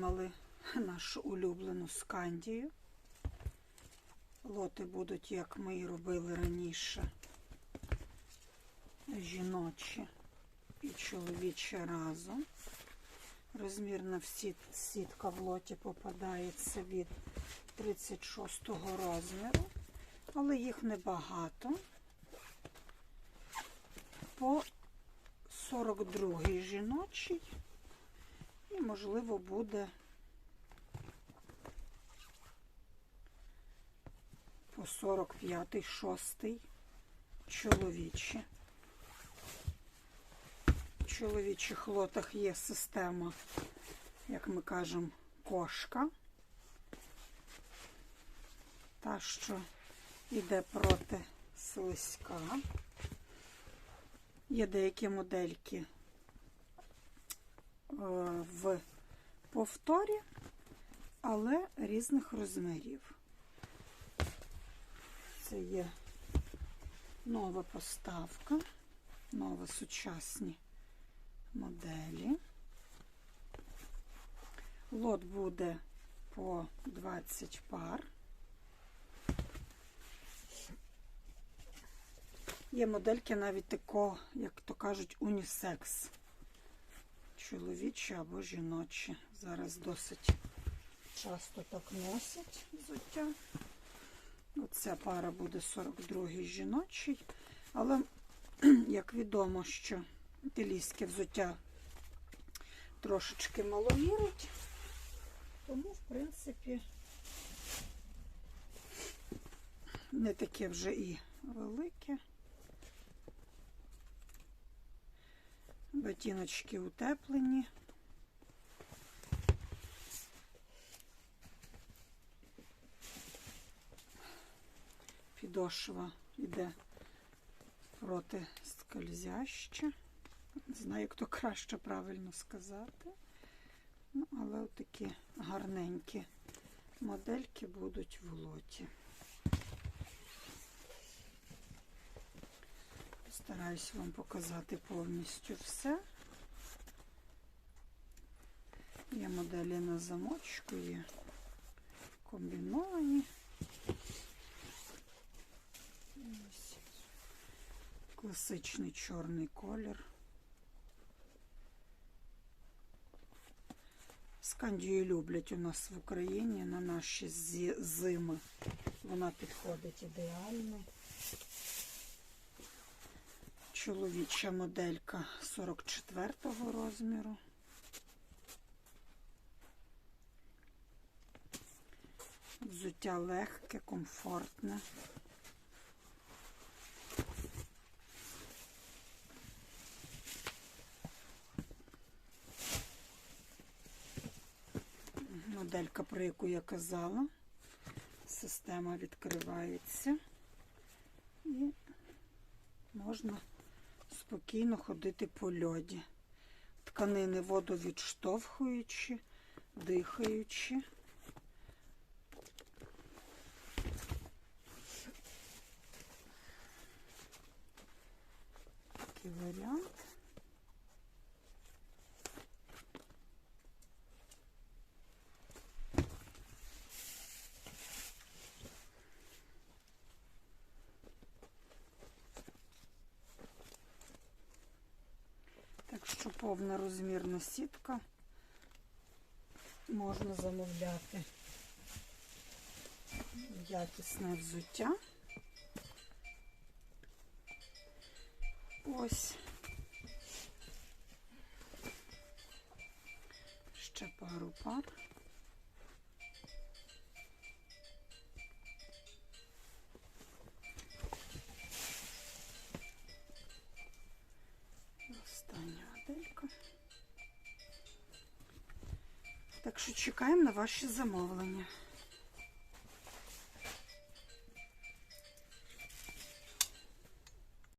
отримали нашу улюблену скандію. Лоти будуть, як ми і робили раніше, жіночі і чоловічі разом. Розмірна сітка в лоті попадається від 36 розміру, але їх небагато. По 42 жіночий і, можливо, буде по 45 шостий чоловічі. В чоловічих лотах є система, як ми кажемо, кошка. Та, що йде проти слизька. Є деякі модельки е, в повторі, але різних розмірів. Це є нова поставка, нова сучасні моделі. Лот буде по 20 пар. Є модельки навіть такого, як то кажуть, унісекс. Чоловічі або жіночі. Зараз досить часто так носять взуття. Оця пара буде 42-й жіночий. Але, як відомо, що італійське взуття трошечки маломірить, тому, в принципі, не таке вже і велике. Ботиночки утеплені. Підошва йде проти скользяща. Не знаю, як то краще правильно сказати. Ну, але такі гарненькі модельки будуть в лоті. Стараюсь вам показати повністю все. Є моделі на замочку, є комбіновані. Класичний чорний колір. Скандію люблять у нас в Україні на наші зими. Вона підходить ідеально. Чоловіча моделька 44-го розміру. Взуття легке, комфортне. Моделька, про яку я казала. Система відкривається і можна спокійно ходити по льоді. Тканини водовідштовхуючі, дихаючі. Такий варіант. Так що повна розмірна сітка можна замовляти якісне взуття. Ось. Ще пару пар. Так що чекаємо на ваші замовлення.